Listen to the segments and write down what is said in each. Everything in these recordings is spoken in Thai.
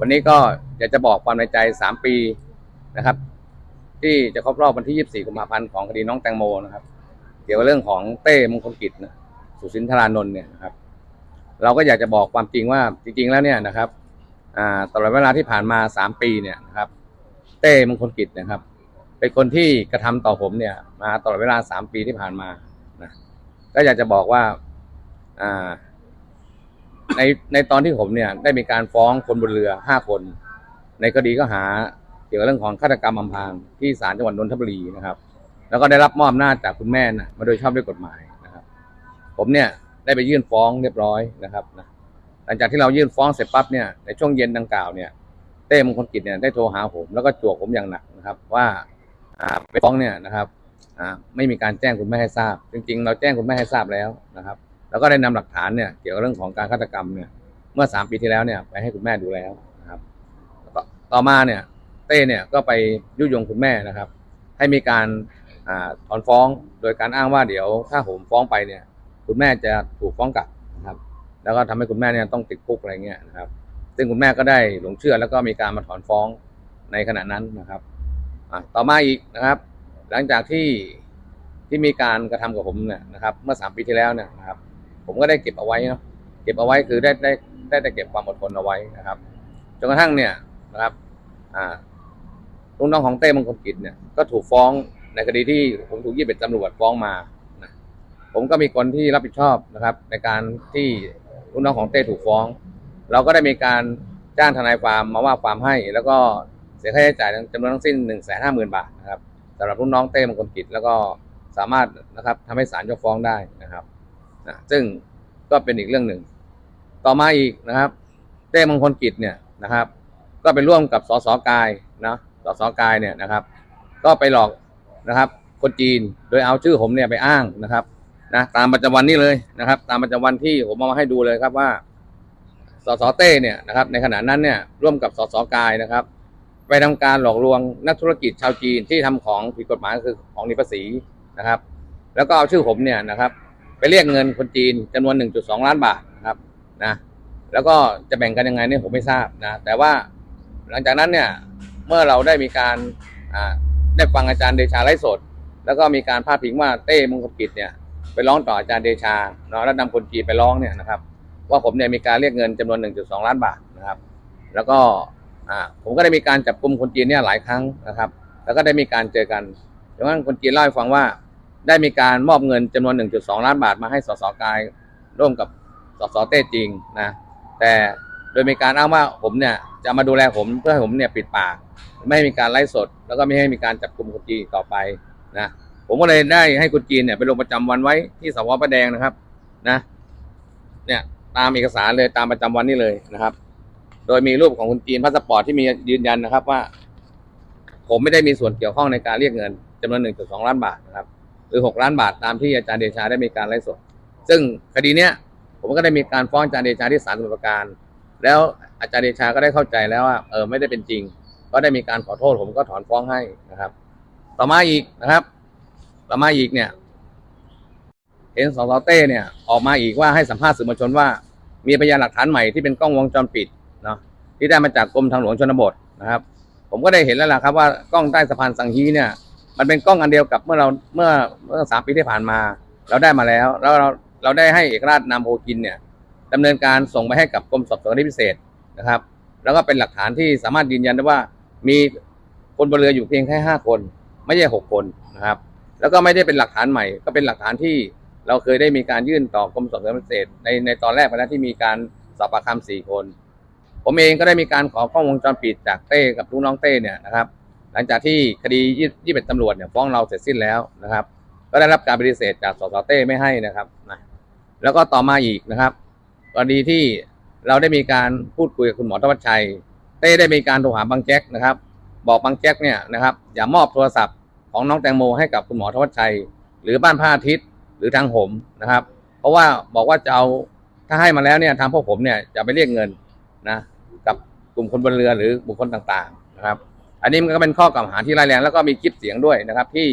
วันนี้ก็อยากจะบอกความในใจสามปีนะครับ ที่จะครบรอบวันที่ 24 กุมภาพันธ์ของคดีน้องแตงโมนะครับ เกี่ยวกับเรื่องของเต้มงคลกิจนะสุสินทรานนท์เนี่ยนะครับ เราก็อยากจะบอกความจริงว่าจริง ๆ แล้วเนี่ยนะครับตลอดเวลาที่ผ่านมาสามปีเนี่ยนะครับ เต้มงคลกิจนะครับ เป็นคนที่กระทำต่อผมเนี่ย มาตลอดเวลาสามปีที่ผ่านมานะก็อยากจะบอกว่าอ่า ในในตอนที่ผมเนี่ยได้มีการฟ้องคนบนเรือห้าคน ในคดีก็หาเกี่ยวกับเรื่องของฆาตกรรมอำพรางที่ศาลจังหวัดนนทบุรีนะครับ แล้วก็ได้รับมอบหน้าจจากคุณแม่นะมาโดยชอบด้วยกฎหมายนะครับ ผมเนี่ยได้ไปยื่นฟ้องเรียบร้อยนะครับนะหลังจากที่เรายื่นฟ้องเสร็จปั๊บเนี่ยในช่วงเย็นดังกล่าวเนี่ยเต้มงคลกิจเนี่ยได้โทรหาผมแล้วก็จวกผมอย่างหนักนะครับ ว่าไปฟ้องเนี่ยนะครับไม่มีการแจ้งคุณแม่ให้ทราบ จริง ๆ เราแจ้งคุณแม่ให้ทราบแล้วนะครับ แล้วก็ได้นำหลักฐานเนี่ยเกี่ยวกับเรื่องของการฆาตกรรมเนี่ยเมื่อสามปีที่แล้วเนี่ยไปให้คุณแม่ดูแล้วนะครับต่อต่อมาเนี่ยเต้เนี่ยก็ไปยุยงคุณแม่นะครับ ให้มีการอาถอนฟ้องโดยการอ้างว่าเดี๋ยวถ้าผมฟ้องไปเนี่ย คุณแม่จะถูกฟ้องกลับนะครับ แล้วก็ทำให้คุณแม่เนี่ยต้องติดคุกอะไรเงี้ยนะครับ ซึ่งคุณแม่ก็ได้หลงเชื่อแล้วก็มีการมาถอนฟ้องในขณะนั้นนะครับอะต่อมาอีกนะครับ หลังจากที่ที่มีการกระทำกับผมเนี่ยนะครับ เมื่อสามปีที่แล้วเนี่ยนะครับ ผมก็ได้เก็บเอาไว้เนาะเก็บเอาไว้คือได้ได้ได้ได้เก็บความอดทนเอาไว้นะครับจนกระทั่งเนี่ยนะครับ อ่าลูกน้องของเต้มงคลกิจเนี่ยก็ถูกฟ้องในคดีที่ผมถูกยี่สิบตำรวจฟ้องมานะผมก็มีคนที่รับผิดชอบนะครับ ในการที่ลูกน้องของเต้ถูกฟ้อง เราก็ได้มีการจ้างทนายความมาว่าความให้ แล้วก็เสียค่าใช้จ่ายจำนวนทั้งสิ้นหนึ่งแสนห้าหมื่นบาทนะครับสำหรับลูกน้องเต้มงคลกิจแล้วก็สามารถนะครับทำให้ศาลยกฟ้องได้นะครับ นะซึ่งก็เป็นอีกเรื่องหนึ่ง ต่อมาอีกนะครับเต้มงคลกิจเนี่ยนะครับ ก็ไปร่วมกับสสกายนะสสกายเนี่ยนะครับ ก็ไปหลอกนะครับ คนจีนโดยเอาชื่อผมเนี่ยไปอ้างนะครับนะตามประจำวันนี้เลยนะครับ ตามประจำวันที่ผมเอามาให้ดูเลยครับว่าสสเต้เนี่ยนะครับ ในขณะนั้นเนี่ยร่วมกับสสกายนะครับ ไปทำการหลอกลวงนักธุรกิจชาวจีนที่ทำของผิดกฎหมายคือของหนีภาษีนะครับ แล้วก็เอาชื่อผมเนี่ยนะครับ ไปเรียกเงินคนจีนจำนวน 1.2 ล้านบาทนะครับนะแล้วก็จะแบ่งกันยังไงเนี่ยผมไม่ทราบนะแต่ว่าหลังจากนั้นเนี่ยเมื่อเราได้มีการได้ฟังอาจารย์เดชาไลฟ์สด แล้วก็มีการพาดพิงว่าเต้มงคลกิจเนี่ยไปร้องต่ออาจารย์เดชาเนาะแล้วนำคนจีนไปร้องเนี่ยนะครับว่าผมเนี่ยมีการเรียกเงินจำนวน 1.2 ล้านบาทนะครับ แล้วก็ผมก็ได้มีการจับกลุ่มคนจีนเนี่ยหลายครั้งนะครับ แล้วก็ได้มีการเจอกันดังนั้นคนจีนเล่าให้ฟังว่า ได้มีการมอบเงินจำนวน 1.2 ล้านบาทมาให้สสกายร่วมกับสสเต้จริงนะแต่โดยมีการอ้างว่าผมเนี่ยจะมาดูแลผมเพื่อให้ผมเนี่ยปิดปาก ไม่ให้มีการไล่สด แล้วก็ไม่ให้มีการจับกลุ่มคนจีนต่อไปนะผมก็เลยได้ให้คนจีนเนี่ยไปลงประจำวันไว้ที่สพประแดงนะครับนะเนี่ยตามเอกสารเลยตามประจำวันนี่เลยนะครับ โดยมีรูปของคนจีนพาสปอร์ตที่มียืนยันนะครับว่า ผมไม่ได้มีส่วนเกี่ยวข้องในการเรียกเงินจำนวน1.2ล้านบาทนะครับ หรือ 6 ล้านบาทตามที่อาจารย์เดชาได้มีการไล่สด ซึ่งคดีเนี้ยผมก็ได้มีการฟ้องอาจารย์เดชาที่ศาลสมุทรปราการ แล้วอาจารย์เดชาก็ได้เข้าใจแล้วว่าเออไม่ได้เป็นจริง ก็ได้มีการขอโทษผมก็ถอนฟ้องให้นะครับ ต่อมาอีกนะครับ ต่อมาอีกเนี่ยเห็นสสเต้เนี่ยออกมาอีกว่าให้สัมภาษณ์สื่อมวลชนว่า มีพยานหลักฐานใหม่ที่เป็นกล้องวงจรปิดเนาะที่ได้มาจากกรมทางหลวงชนบทนะครับ ผมก็ได้เห็นแล้วล่ะครับว่ากล้องใต้สะพานสังฮีเนี่ย มันเป็นกล้องอันเดียวกับเมื่อเราเมื่อเมื่อสามปีที่ผ่านมา เราได้มาแล้ว แล้วเราเราได้ให้เอกราชนามโพกินเนี่ยดำเนินการส่งไปให้กับกรมสอบสวนคดีพิเศษนะครับ แล้วก็เป็นหลักฐานที่สามารถยืนยันได้ว่ามีคนบนเรืออยู่เพียงแค่ห้าคน ไม่ใช่หกคนนะครับ แล้วก็ไม่ได้เป็นหลักฐานใหม่ ก็เป็นหลักฐานที่เราเคยได้มีการยื่นต่อกรมสอบสวนพิเศษในในตอนแรกไปแล้วที่มีการสอบปากคำสี่คน ผมเองก็ได้มีการขอกล้องวงจรปิดจากเต้กับลูกน้องเต้เนี่ยนะครับ หลังจากที่คดียี่เป็นตำรวจเนี่ยฟ้องเราเสร็จสิ้นแล้วนะครับ ก็ได้รับการปฏิเสธจากสสเต้ไม่ให้นะครับนะแล้วก็ต่อมาอีกนะครับกรณีที่เราได้มีการพูดคุยกับคุณหมอธวัชชัย เต้ได้มีการโทรหาบางแจ็คนะครับ บอกบางแจ็คเนี่ยนะครับ อย่ามอบโทรศัพท์ของน้องแตงโมให้กับคุณหมอธวัชชัย หรือบ้านพระอาทิตย์หรือทางผมนะครับ เพราะว่าบอกว่าจะเอาถ้าให้มาแล้วเนี่ยทางพวกผมเนี่ยจะไปเรียกเงินนะกับกลุ่มคนบนเรือหรือบุคคลต่างๆนะครับ อันนี้มันก็เป็นข้อกล่าวหาที่ร้ายแรงแล้วก็มีคลิปเสียงด้วยนะครับ ที่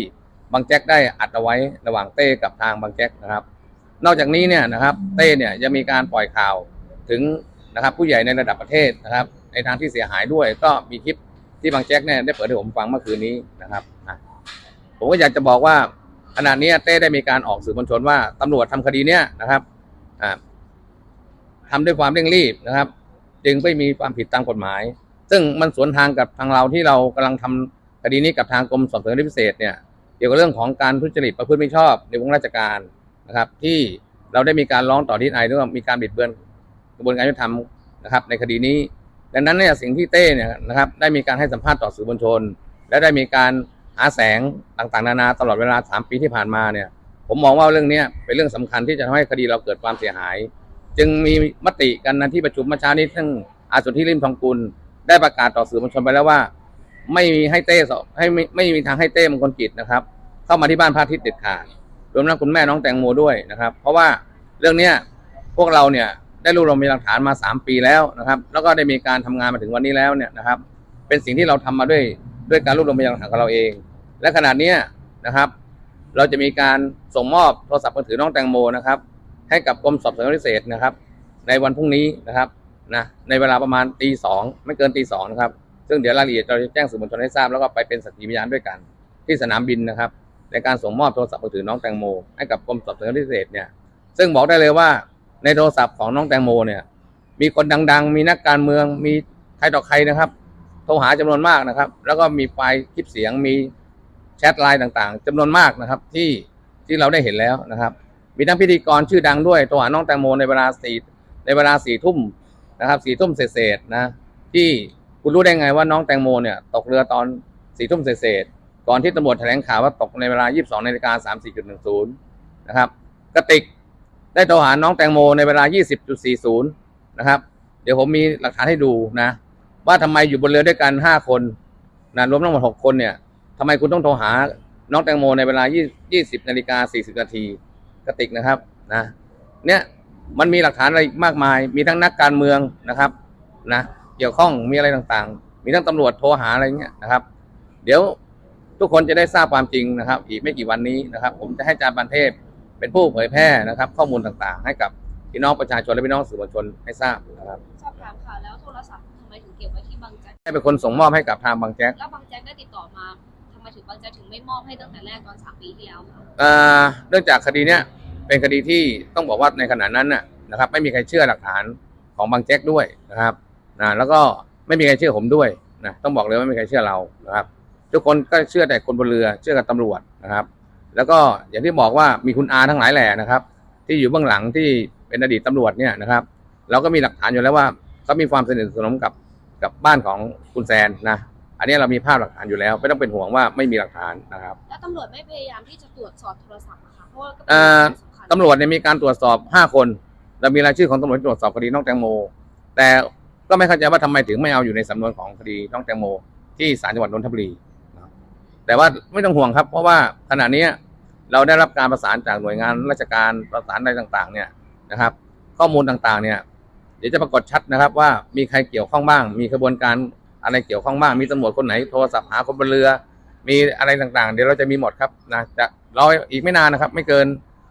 บางแจ็คได้อัดเอาไว้ระหว่างเต้กับทางบางแจ็คนะครับ นอกจากนี้เนี่ยนะครับเต้เนี่ยยังมีการปล่อยข่าวถึงนะครับ ผู้ใหญ่ในระดับประเทศนะครับ ในทางที่เสียหายด้วย ก็มีคลิปที่บางแจ็คเนี่ยได้เปิดให้ผมฟังเมื่อคืนนี้นะครับผมก็อยากจะบอกว่าขณะนี้เต้ได้มีการออกสื่อมวลชนว่าตำรวจทำคดีเนี้ยนะครับอ่าทำด้วยความเร่งรีบนะครับ จึงไม่มีความผิดตามกฎหมาย ซึ่งมันสวนทางกับทางเราที่เรากำลังทำคดีนี้กับทางกรมสอบสวนคดีพิเศษเนี่ยเกี่ยวกับเรื่องของการทุจริตประพฤติไม่ชอบในวงราชการนะครับ ที่เราได้มีการร้องต่อที่ไอเรื่องมีการบิดเบือนกระบวนการยุติธรรมนะครับ ในคดีนี้ ดังนั้นเนี่ยสิ่งที่เต้เนี่ยนะครับ ได้มีการให้สัมภาษณ์ต่อสื่อมวลชน และได้มีการหาแสงต่างๆ นานาตลอดเวลาสามปีที่ผ่านมาเนี่ย ผมมองว่าเรื่องนี้เป็นเรื่องสำคัญที่จะทำให้คดีเราเกิดความเสียหาย จึงมีมติกันในที่ประชุมเมื่อเช้านี้ซึ่งอาสุทธิริมทองกุล ได้ประกาศต่อสื่อมวลชนไปแล้วว่า ไม่มีให้เต้สอบให้ไม่ไม่มีทางให้เต้มงคลกิจนะครับ เข้ามาที่บ้านพระอาทิตย์เด็ดขาดรวมทั้งคุณแม่น้องแตงโมด้วยนะครับ เพราะว่าเรื่องเนี้ยพวกเราเนี่ยได้รวบรวมมีหลักฐานมาสามปีแล้วนะครับ แล้วก็ได้มีการทำงานมาถึงวันนี้แล้วเนี่ยนะครับ เป็นสิ่งที่เราทำมาด้วยด้วยการรวบรวมพยานหลักฐานของเราเอง และขณะเนี้ยนะครับ เราจะมีการส่งมอบโทรศัพท์มือถือน้องแตงโมนะครับ ให้กับกรมสอบสวนพิเศษนะครับ ในวันพรุ่งนี้นะครับ นะในเวลาประมาณตีสองไม่เกินตีสองนะครับ ซึ่งเดี๋ยวรายละเอียดเราจะแจ้งสื่อมวลชนให้ทราบแล้วก็ไปเป็นสักขีพยานด้วยกัน ที่สนามบินนะครับ ในการส่งมอบโทรศัพท์มือถือน้องแตงโมให้กับกรมสอบสวนพิเศษเนี่ยซึ่งบอกได้เลยว่าในโทรศัพท์ของน้องแตงโมเนี่ย มีคนดังๆ มีนักการเมือง มีใครต่อใครนะครับ โทรหาจำนวนมากนะครับ แล้วก็มีไฟล์คลิปเสียงมีแชทไลน์ต่างๆจำนวนมากนะครับที่ที่เราได้เห็นแล้วนะครับ มีทั้งพิธีกรชื่อดังด้วยโทรหาน้องแตงโมในเวลาสี่ในเวลาสี่ทุ่ม นะครับสี่ทุ่มเศษๆนะ ที่คุณรู้ได้ไงว่าน้องแตงโมเนี่ยตกเรือตอนสี่ทุ่มเศษๆก่อนที่ตำรวจแถลงข่าวว่าตกในเวลา 22นาฬิกา34.10นะครับกระติกได้โทรหาน้องแตงโมในเวลา 20.40นะครับ เดี๋ยวผมมีหลักฐานให้ดูนะ ว่าทำไมอยู่บนเรือด้วยกัน 5 คนนะรวมทั้งหมด 6 คนเนี่ยทำไมคุณต้องโทรหาน้องแตงโมในเวลา 20นาฬิกา40นาทีกระติกนะครับนะเนี่ย มันมีหลักฐานอะไรอีกมากมาย มีทั้งนักการเมืองนะครับนะเกี่ยวข้องมีอะไรต่างๆ มีทั้งตำรวจโทรหาอะไรเงี้ยนะครับ เดี๋ยวทุกคนจะได้ทราบความจริงนะครับ อีกไม่กี่วันนี้นะครับ ผมจะให้อาจารย์บันเทพเป็นผู้เผยแพร่นะครับ ข้อมูลต่างๆ ให้กับพี่น้องประชาชนและพี่น้องสื่อมวลชนให้ทราบนะครับสอบถามค่ะแล้วโทรศัพท์ทำไมถึงเก็บไว้ที่บางแจ็คให้เป็นคนส่งมอบให้กับทางบางแจ๊กแล้วบางแจ็คได้ติดต่อมาทำไมถึงบางแจ็คถึงไม่มอบให้ตั้งแต่แรกตอนสามปีที่แล้วคะเอ่อเนื่องจากคดีเนี้ย เป็นคดีที่ต้องบอกว่าในขณะนั้นน่ะนะครับ ไม่มีใครเชื่อหลักฐานของบางแจ๊กด้วยนะครับนะแล้วก็ไม่มีใครเชื่อผมด้วยนะต้องบอกเลยว่าไม่มีใครเชื่อเรานะครับ ทุกคนก็เชื่อแต่คนบนเรือเชื่อกับตำรวจนะครับ แล้วก็อย่างที่บอกว่ามีคุณอาทั้งหลายแหล่นะครับ ที่อยู่เบื้องหลังที่เป็นอดีตตำรวจเนี่ยนะครับ เราก็มีหลักฐานอยู่แล้วว่าเขามีความสนิทสนมกับกับบ้านของคุณแซนนะอันนี้เรามีภาพหลักฐานอยู่แล้ว ไม่ต้องเป็นห่วงว่าไม่มีหลักฐานนะครับ แล้วตำรวจไม่พยายามที่จะตรวจสอบโทรศัพท์นะคะเพราะว่าก็เป็น ตำรวจเนี่ยมีการตรวจสอบ5คนเรามีรายชื่อของตำรวจที่ตรวจสอบคดีน้องแตงโม แต่ก็ไม่เข้าใจว่าทำไมถึงไม่เอาอยู่ในสำนวนของคดีน้องแตงโม ที่ศาลจังหวัดนนทบุรีนะครับแต่ว่าไม่ต้องห่วงครับ เพราะว่าขณะเนี้ยเราได้รับการประสานจากหน่วยงานราชการประสานอะไรต่างๆ เนี่ยนะครับ ข้อมูลต่างๆ เนี่ย เดี๋ยวจะปรากฏชัดนะครับ ว่ามีใครเกี่ยวข้องบ้าง มีกระบวนการอะไรเกี่ยวข้องบ้าง มีตำรวจคนไหนโทรศัพท์หาคนบนเรือ มีอะไรต่างๆ เดี๋ยวเราจะมีหมดครับนะจะรออีกไม่นานนะครับ ไม่เกิน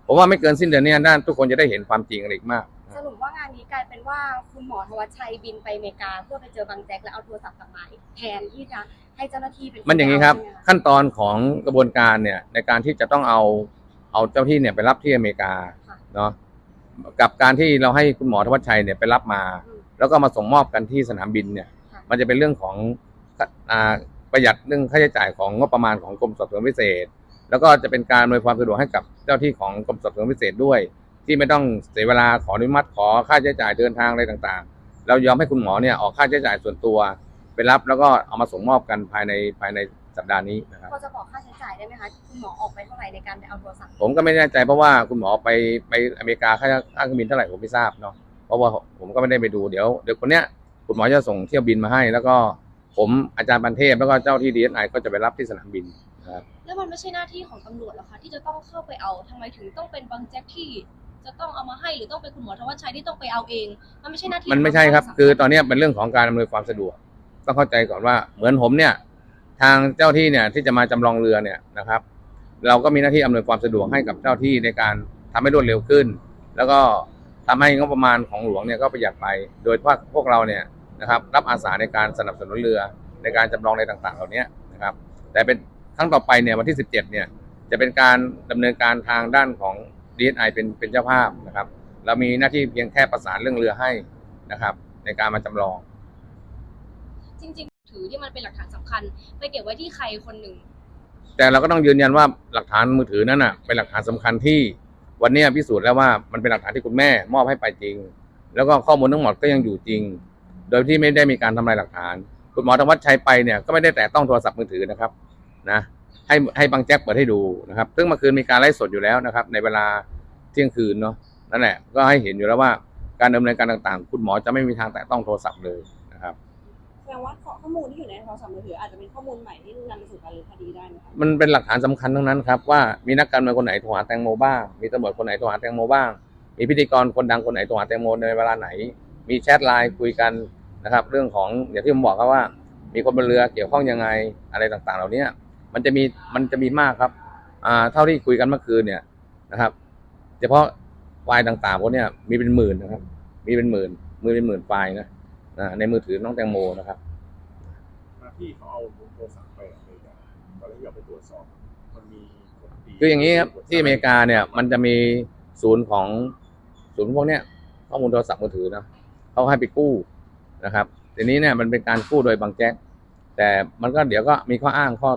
ผมว่าไม่เกินสิ้นเดือนนี้ด้านทุกคนจะได้เห็นความจริงกันอีกมาก สรุปว่างานนี้กลายเป็นว่าคุณหมอธวัชชัยบินไปอเมริกาเพื่อไปเจอบางแจ็คแล้วเอาโทรศัพท์กลับมาแทนที่จะให้เจ้าหน้าที่เป็นมันอย่างนี้ครับใช่ไหมะขั้นตอนของกระบวนการเนี่ยในการที่จะต้องเอาเอาเจ้าที่เนี่ยไปรับที่อเมริกาเนาะกับการที่เราให้คุณหมอธวัชชัยเนี่ยไปรับมาอืมแล้วก็มาส่งมอบกันที่สนามบินเนี่ยค่ะมันจะเป็นเรื่องของอ่าประหยัดเรื่องค่าใช้จ่ายของงบประมาณของกรมสอบสวนพิเศษ แล้วก็จะเป็นการอำนวยความสะดวกให้กับเจ้าที่ของกรมสอบสวนพิเศษด้วย ที่ไม่ต้องเสียเวลาขออนุมัติขอค่าใช้จ่ายเดินทางอะไรต่างๆ เรายอมให้คุณหมอเนี่ยออกค่าใช้จ่ายส่วนตัวไปรับแล้วก็เอามาส่งมอบกันภายในภายในสัปดาห์นี้นะครับ พอจะบอกค่าใช้จ่ายได้ไหมคะคุณหมอออกไปเท่าไหร่ในการไปเอาโทรศัพท์ผมก็ไม่แน่ใจเพราะว่าคุณหมอไปไปอเมริกาค่าค่าเครื่องบินเท่าไหร่ผมไม่ทราบเนาะเพราะว่าผมก็ไม่ได้ไปดูเดี๋ยวเดี๋ยวคนเนี้ยคุณหมอจะส่งเที่ยวบินมาให้ แล้วก็ผมอาจารย์บันเทพแล้วก็เจ้าที่ดีเอสไอก็จะไปรับที่สนามบินนะ ครับ แล้วมันไม่ใช่หน้าที่ของตำรวจหรอคะที่จะต้องเข้าไปเอาทำไมถึงต้องเป็นบางแจ็คที่จะต้องเอามาให้หรือต้องเป็นคุณหมอธวัชชัยที่ต้องไปเอาเอง มันไม่ใช่หน้าที่มันไม่ใช่ครับ คือตอนเนี้ยเป็นเรื่องของการอำนวยความสะดวก ต้องเข้าใจก่อนว่าเหมือนผมเนี่ย ทางเจ้าที่เนี่ยที่จะมาจำลองเรือเนี่ยนะครับ เราก็มีหน้าที่อำนวยความสะดวกให้กับเจ้าที่ในการทำให้รวดเร็วขึ้น แล้วก็ทำให้งบประมาณของหลวงเนี่ยก็ประหยัดไป โดยว่าพวกเราเนี่ยนะครับรับอาสาในการสนับสนุนเรือในการจำลองอะไรต่างๆ เหล่านี้นะครับ แต่เป็น ครั้งต่อไปเนี่ยวันที่ 17 เนี่ยจะเป็นการดำเนินการทางด้านของ DSI เป็นเป็นเจ้าภาพนะครับ เรามีหน้าที่เพียงแค่ประสานเรื่องเรือให้นะครับ ในการมาจำลอง จริงๆ ถือที่มันเป็นหลักฐานสำคัญไปเก็บไว้ที่ใครคนหนึ่ง แต่เราก็ต้องยืนยันว่าหลักฐานมือถือนั้นน่ะเป็นหลักฐานสำคัญที่วันนี้พิสูจน์แล้วว่ามันเป็นหลักฐานที่คุณแม่มอบให้ไปจริง แล้วก็ข้อมูลทั้งหมดก็ยังอยู่จริง โดยที่ไม่ได้มีการทำลายหลักฐาน คุณหมอธวัชชัยไปเนี่ยก็ไม่ได้แต่ต้องโทรศัพท์มือถือนะครับ นะให้ให้บางแจ็คเปิดให้ดูนะครับ ซึ่งเมื่อคืนมีการไลฟ์สดอยู่แล้วนะครับ ในเวลาเที่ยงคืนเนาะนั่นแหละก็ให้เห็นอยู่แล้วว่าการดำเนินการต่างๆ คุณหมอจะไม่มีทางแต่ต้องโทรศัพท์เลยนะครับแสดงว่าข้อมูลที่อยู่ในโทรศัพท์มือถืออาจจะเป็นข้อมูลใหม่ที่นำไปสู่การรื้อคดีได้ไหมคะมันเป็นหลักฐานสำคัญทั้งนั้นครับว่ามีนักการเมืองคนไหนโทรหาแตงโมบ้าง มีตำรวจคนไหนโทรหาแตงโมบ้าง มีพิธีกรคนดังคนไหนโทรหาแตงโมในเวลาไหน มีแชทไลน์คุยกันนะครับ เรื่องของอย่างที่ผมบอกครับว่า มีคนบนเรือเกี่ยวข้องยังไงอะไรต่างๆ เหล่านี้ มันจะมีมันจะมีมากครับ อ่า เท่าที่คุยกันเมื่อคืนเนี่ยนะครับ เฉพาะไฟล์ต่างๆพวกเนี้ยมีเป็นหมื่นนะครับ มีเป็นหมื่นมือเป็นหมื่นไฟล์นะนะในมือถือน้องแตงโมนะครับมาที่เขาเอาโทรศัพท์ไปอเมริกาตอนแรกอยากไปตรวจสอบมันมีผลดีคืออย่างนี้ครับที่อเมริกาเนี่ย มันจะมีศูนย์ของศูนย์พวกเนี้ยข้อมูลโทรศัพท์มือถือนะเขาให้ไปกู้นะครับทีนี้เนี่ยมันเป็นการกู้โดยบางแจ็คแต่มันก็เดี๋ยวก็มีข้ออ้างข้อ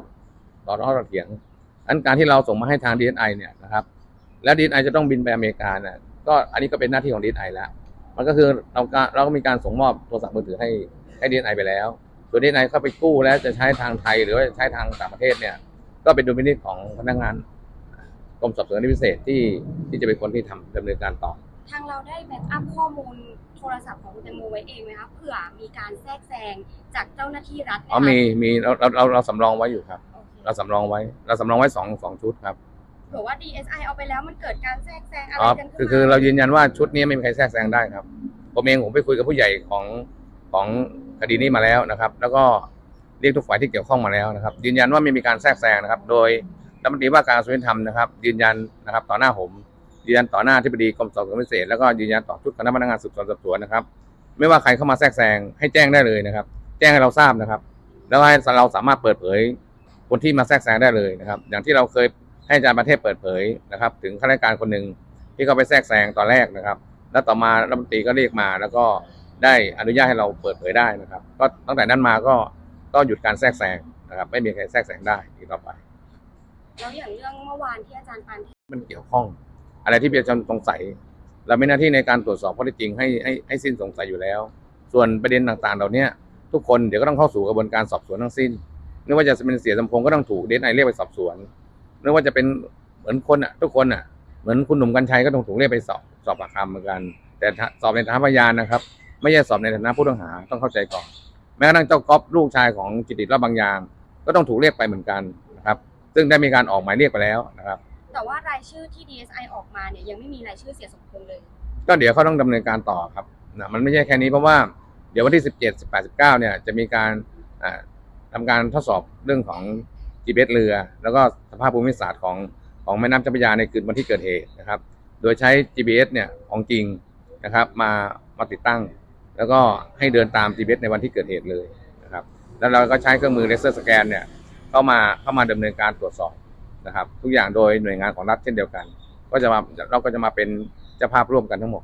ต่อร้อต่อเถียงอันการที่เราส่งมาให้ทาง DSI เนี่ยนะครับ แล้ว DSI จะต้องบินไปอเมริกาเนี่ยก็อันนี้ก็เป็นหน้าที่ของ DSI แล้ว มันก็คือเราก็เราก็มีการส่งมอบโทรศัพท์มือถือให้ให้ DSI ไปแล้วส่วน DSI เข้าไปกู้แล้วจะใช้ทางไทยหรือว่าจะใช้ทางต่างประเทศเนี่ย ก็เป็นดุลพินิจของพนักงานกรมสอบสวนคดีพิเศษที่ที่จะเป็นคนที่ทำดำเนินการต่อ ทางเราได้แบ็กอัพข้อมูลโทรศัพท์ของคุณแตงโมไว้เองไหมคะเผื่อมีการแทรกแซงจากเจ้าหน้าที่รัฐไหอ๋อมีมีเราเราเราเราสำรองไว้อยู่ครับโอ เคเราสำรองไว้เราสำรองไว้สองสองชุดครับเผื่อว่า DSI เอาไปแล้วมันเกิดการแทรกแซงอะไรอ๋อกันคืขึ้อนคือมาเรายืนยันว่าชุดนี้ไม่มีใครแทรกแซงได้ครับผมเองผมไปคุยกับผู้ใหญ่ของของคดีนี้มาแล้วนะครับ แล้วก็เรียกทุกฝ่ายที่เกี่ยวข้องมาแล้วนะครับ ยืนยันว่าไม่มีการแทรกแซงนะครับ โดยรัฐมนตรีว่าการกระทรวงยุติธรรมนะครับ ยืนยันนะครับ ต่อหน้าผมยืนยันต่อหน้าที่ปดีกรมสอบสวนพิเศษแล้วก็ยืนยันต่อชุดคณะพนักงานสืบสวนสอบสวนนะครับ ไม่ว่าใครเข้ามาแทรกแซงให้แจ้งได้เลยนะครับ แจ้งให้เราทราบนะครับ แล้วให้เราสามารถเปิดเผย คนที่มาแทรกแซงได้เลยนะครับ อย่างที่เราเคยให้อาจารย์ประเทศเปิดเผยนะครับ ถึงข้าราชการคนหนึ่งที่เขาไปแทรกแซงตอนแรกนะครับ แล้วต่อมารัฐมนตรีก็เรียกมาแล้วก็ได้อนุญาตให้เราเปิดเผยได้นะครับ ก็ตั้งแต่นั้นมาก็ก็หยุดการแทรกแซงนะครับ ไม่มีใครแทรกแซงได้อีกต่อไปแล้วอย่างเรื่องเมื่อวานที่อาจารย์ปานเทพมันเกี่ยวข้อง อะไรที่ประชาชนสงสัยเรามีหน้าที่ในการตรวจสอบข้อเท็จจริงให้ให้ให้สิ้นสงสัยอยู่แล้ว ส่วนประเด็นต่างๆ เหล่านี้ทุกคนเดี๋ยวก็ต้องเข้าสู่กระบวนการสอบสวนทั้งสิ้น ไม่ว่าจะเป็นเสียสมพงษ์ก็ต้องถูกเดนไอเรียกไปสอบสวนไม่ว่าจะเป็นเหมือนคนอะ ทุกคนอะ เหมือนคุณหนุ่มกัญชัยก็ต้องถูกเรียกไปสอบสอบปากคำเหมือนกัน แต่ถ้าสอบในฐานะพยานนะครับ ไม่ใช่สอบในฐานะผู้ต้องหาต้องเข้าใจก่อน แม้กระทั่งเจ้าก๊อฟลูกชายของจิตติรอบบางยาง ก็ต้องถูกเรียกไปเหมือนกันนะครับ ซึ่งได้มีการออกหมายเรียกไปแล้วนะครับแต่ว่ารายชื่อที่ DSI ออกมาเนี่ยยังไม่มีรายชื่อเสียสมพงษ์เลย ก็เดี๋ยวเขาต้องดำเนินการต่อครับนะมันไม่ใช่แค่นี้เพราะว่าเดี๋ยววันที่ 17 18 19เนี่ยจะมีการ อ่าทำการทดสอบเรื่องของ GPS เรือ แล้วก็สภาพภูมิศาสตร์ของของแม่น้ำเจ้าพระยาในคืนวันที่เกิดเหตุนะครับ โดยใช้ GPS เนี่ยของจริงนะครับ มามาติดตั้ง แล้วก็ให้เดินตาม GPS ในวันที่เกิดเหตุเลยนะครับ แล้วเราก็ใช้เครื่องมือเลเซอร์สแกนเนี่ยเข้ามาเข้ามาดำเนินการตรวจสอบนะครับ ทุกอย่างโดยหน่วยงานของรัฐเช่นเดียวกัน ก็จะมาเราก็จะมาเป็นเจ้าภาพร่วมกันทั้งหมด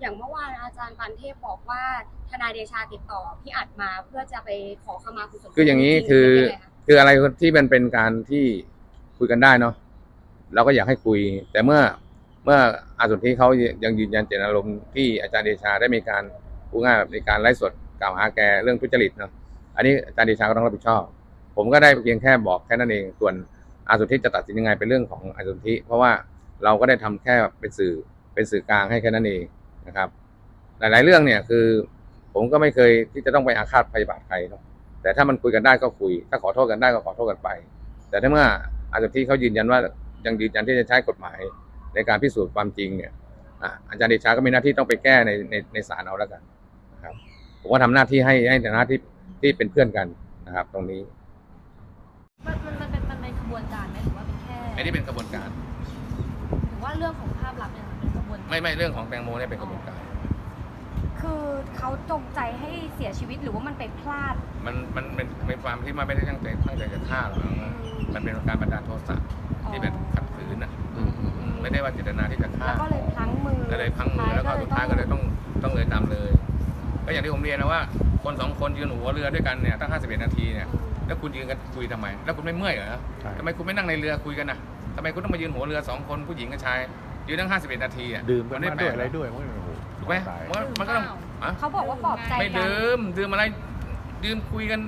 อย่างเมื่อวานอาจารย์ปานเทพบอกว่าทนายเดชาติดต่อพี่อัดมาเพื่อจะไปขอขมาคุณสมพงษ์คืออย่างนี้จริๆคือเป็นยังไงะคืออะไรที่มันเป็นการที่คุยกันได้เนาะเราก็อยากให้คุย แต่เมื่อเมื่ออาสุทธิเขายังยืนยันเจตนารมณ์ที่อาจารย์เดชาได้มีการพูดง่ายแบบในการไล่สดกล่าวหาแกเรื่องทุจริตเนาะอันนี้อาจารย์เดชาก็ต้องรับผิดชอบ ผมก็ได้เพียงแค่บอกแค่นั้นเองส่วนอาสุทธิจะตัดสินยังไงเป็นเรื่องของอาสุทธิเพราะว่าเราก็ได้ทำแค่เป็นสื่อเป็นสื่อกลางให้แค่นั้นเอง นะครับ หลาย ๆ เรื่องเนี่ยคือ ผมก็ไม่เคยที่จะต้องไปอาฆาตพยาบาทใครเนาะแต่ถ้ามันคุยกันได้ก็คุย ถ้าขอโทษกันได้ก็ขอโทษกันไป แต่ถ้าเมื่ออาจารย์ที่เขายืนยันว่ายังยืนยันที่จะใช้กฎหมายในการพิสูจน์ความจริงเนี่ยอะอาจารย์เดชาก็มีหน้าที่ต้องไปแก้ในในในศาลเอาแล้วกันนะครับ ผมว่าทำหน้าที่ให้ให้ในฐานะที่ที่เป็นเพื่อนกันนะครับ ตรงนี้ มันมันมันเป็นมันเป็นขบวนการไหมหรือว่าเป็นแค่อันนี้เป็นกระบวนการ หรือว่าเรื่องของภาพลักษณ์เนี่ย ไม่ไม่เรื่องของแตงโมเนี่ยเป็นกระบวนการ คือเขาจงใจให้เสียชีวิตหรือว่ามันไปพลาด มันมันเป็นเป็นความที่มันไม่ได้ตั้งใจตั้งใจจะฆ่าหรอกนะมันเป็นการบันดาลโทสะที่เป็นขัดขืนอะไม่ได้ว่าเจตนาที่จะฆ่า แล้วก็เลยพลั้งมือก็เลยพังมือแล้วก็สุดท้ายก็เลยต้องต้องเลยตามเลย ก็อย่างที่ผมเรียนนะว่า คนสองคนยืนหัวเรือด้วยกันเนี่ยตั้ง 51 นาทีเนี่ยแล้วคุณยืนกันคุยทำไม แล้วคุณไม่เมื่อยเหรอใช่ ทำไมคุณไม่นั่งในเรือคุยกันนะทำไมคุณต้องมายืนหัวเรือสองคนผู้หญิงกับชาย ยืนตั้ง 51 นาทีอะดื่มกันนมาแปลด้วยกอะไรด้วยโอ้ยโอ้โหถูกไหมตายมันมันก็ต้องอะเขาบอกว่าปลอบใจไม่กันดื่มดื่มอะไร ดื่มคุยกัน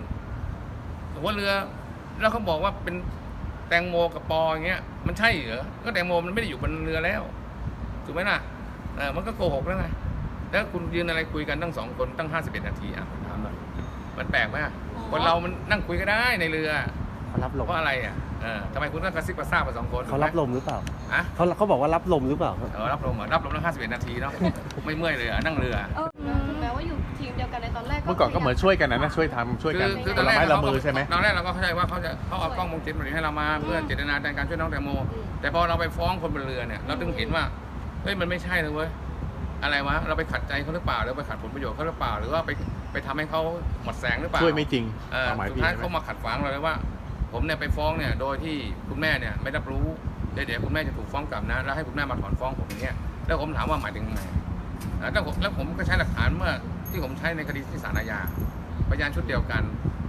หัวเรือ แล้วเขาบอกว่าเป็นแตงโมกับปออย่างเงี้ย มันใช่เหรอก็แตงโมมันไม่ได้อยู่บนเรือแล้วถูกไหมล่ะเออมันก็โกหกแล้วไงแล้วคุณยืนอะไรคุยกันตั้งสองคนตั้งห้าสิบเอ็ดนาทีอะผมถามหน่อยมันแปลกไหมอะคนเรามันนั่งคุยก็ได้ในเรือเขารับลมเพราะอะไรอะ เออทำไมคุณต้องกระซิบกระซาบกับสองคนเขารับลมหรือเปล่าอะเขาเขาบอกว่ารับลมหรือเปล่าเออรับลมเหรอรับลมตั้งห้าสิบเอ็ดนาทีเนาะไม่เมื่อยเลยเหรอนั่งเรือเออถึงแม้ว่าอยู่ทีมเดียวกันในตอนแรกเมื่อก่อนก็เหมือนช่วยกันนะนะช่วยทำช่วยกันคือคนละไม้ละมือใช่ไหมตอนแรกเราก็เข้าใจว่าเขาจะเขาเอากล้องวงจรปิดให้เรามาเพื่อเจตนาในการช่วยน้องแตงโม แต่พอเราไปฟ้องคนบนเรือเนี่ยเราถึงเห็นว่าเฮ้ยมันไม่ใช่เลยเว้ยอะไรวะเราไปขัดใจเขาหรือเปล่าหรือไปขัดผลประโยชน์เขาหรือเปล่าหรือว่าไปไปทำให้เขาหมดแสงหรือเปล่าช่วยไม่จริงเออความหมายสุดพี่ท้ายใช่ไหมเขามาขัดขวางเราเลยว่า ผมเนี่ยไปฟ้องเนี่ยโดยที่คุณแม่เนี่ยไม่รับรู้เดี๋ยวเดี๋ยวคุณแม่จะถูกฟ้องกลับนะแล้วให้คุณแม่มาถอนฟ้องผมอย่างเงี้ยแล้วผมถามว่าหมายถึงไงอะแล้วผมแล้วผมก็ใช้หลักฐานเมื่อที่ผมใช้ในคดีที่ศาลอาญาพยานชุดเดียวกัน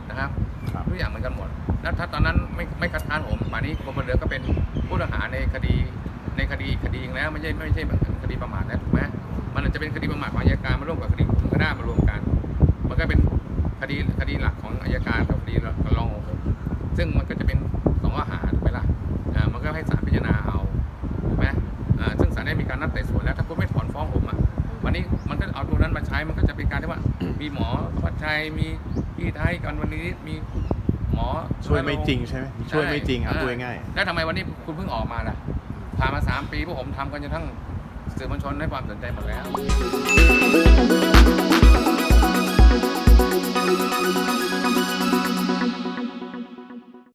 นะครับครับทุกอย่างเหมือนกันหมด แล้วถ้าตอนนั้นไม่ไม่คัดค้านผมป่านนี้กรมบนเรือก็เป็นผู้ต้องหาในคดีในคดีอีกคดีหนึ่งแล้วไม่ใช่ไม่ใช่คดีประมาทแล้วถูกไหมมันอาจจะเป็นคดีประมาทของอัยการมาร่วมกับคดีผมก็ได้มารวมกัน มันก็เป็นคดีคดีหลักของอัยการกับ มีหมอวัชัยมีพี่ไทยกันวันนี้มีหมอช่วยไม่จริงใช่ไหมช่วยไม่จริงครับช่วยง่ายแล้วทำไมวันนี้คุณเพิ่งออกมาล่ะผ่านมาสามปีพวกผมทำกันจนทั้งสื่อมวลชนให้ความสนใจหมดแล้ว